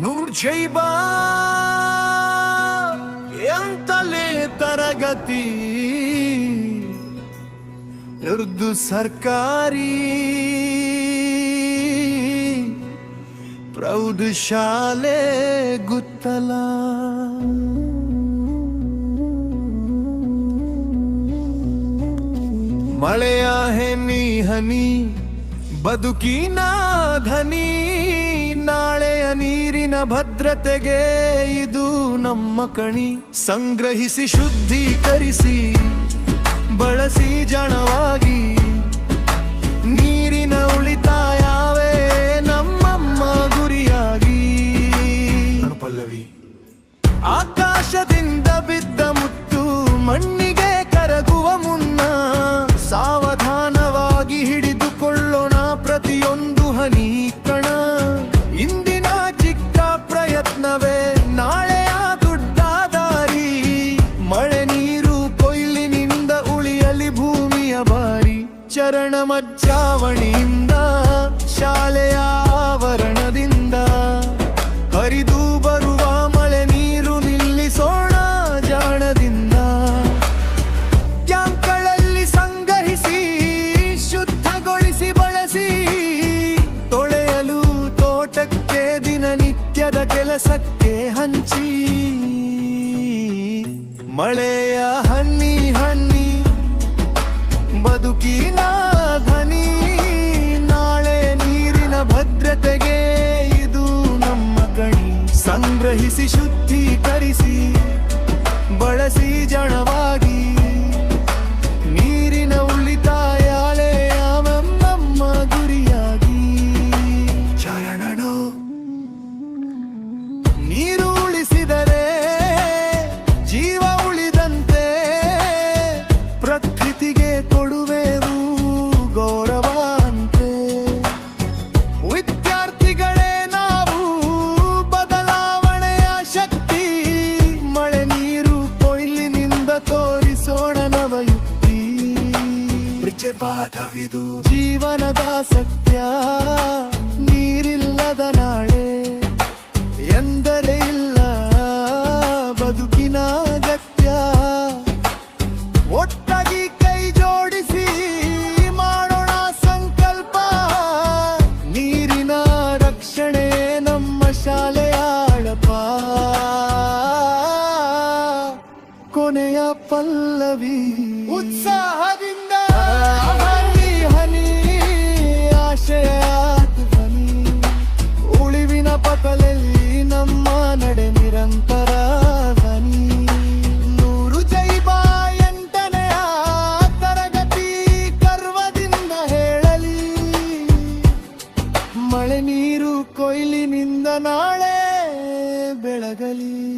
ನೂರ್ಜೈಬಾ ಎಂತಲೇ ತರಗತಿ? ಉರ್ದು ಸರ್ಕಾರಿ ಪ್ರೌಢಶಾಲೆ ಗುತ್ತಲ. ಮಳೆಯ ಹೆನಿ ಹನಿ ಬದುಕಿನ ಧನಿ. ನಾಳೆಯ ನೀರಿನ ಭದ್ರತೆಗೆ ಇದು ನಮ್ಮ ಕಣಿ. ಸಂಗ್ರಹಿಸಿ ಶುದ್ಧೀಕರಿಸಿ ಬಳಸಿ ಜಣವಾಗಿ. ನೀರಿನ ಉಳಿತಾಯವೇ ನಮ್ಮಮ್ಮ ಗುರಿಯಾಗಿ. ಪಲ್ಲವಿ ಆಕಾಶದಿಂದ ಬಿದ್ದ ಮುತ್ತು ಮಣ್ಣಿಗೆ ಮಜ್ಜಾವಣಿಯಿಂದ ಶಾಲೆಯ ಆವರಣದಿಂದ. ಹರಿದು ಬರುವ ಮಳೆ ನೀರು ನಿಲ್ಲಿಸೋಣ ಜಾಣದಿಂದ. ಟ್ಯಾಂಕ್ಗಳಲ್ಲಿ ಸಂಗ್ರಹಿಸಿ, ಶುದ್ಧಗೊಳಿಸಿ ಬಳಸಿ. ತೊಳೆಯಲು ತೋಟಕ್ಕೆ ದಿನನಿತ್ಯದ ಕೆಲಸಕ್ಕೆ ಹಂಚಿ. ಮಳೆಯ ಹನ್ನಿ ಹಣ್ಣಿ ಬದುಕಿನ ಸಂಗ್ರಹಿಸಿ ಶುದ್ಧೀಕರಿಸಿ ಬಳಸಿ ಜಣವಾಗಿ ಪಾಠವಿದು ಜೀವನದ ಸತ್ಯ ನೀರಿಲ್ಲದ ನಾಳೆ ಎಂದರೆ ಇಲ್ಲ ಬದುಕಿನ ಅಗತ್ಯ. ಒಟ್ಟಾಗಿ ಕೈ ಜೋಡಿಸಿ ಮಾಡೋಣ ಸಂಕಲ್ಪ. ನೀರಿನ ರಕ್ಷಣೆ ನಮ್ಮ ಶಾಲೆಯ ಅಳಪ ಕೊನೆಯ ಪಲ್ಲವಿ. ಉತ್ಸಾಹದಿಂದ. ನೀರು ಕೊಯ್ಲಿನಿಂದ ನಾಳೆ ಬೆಳಗಲಿ.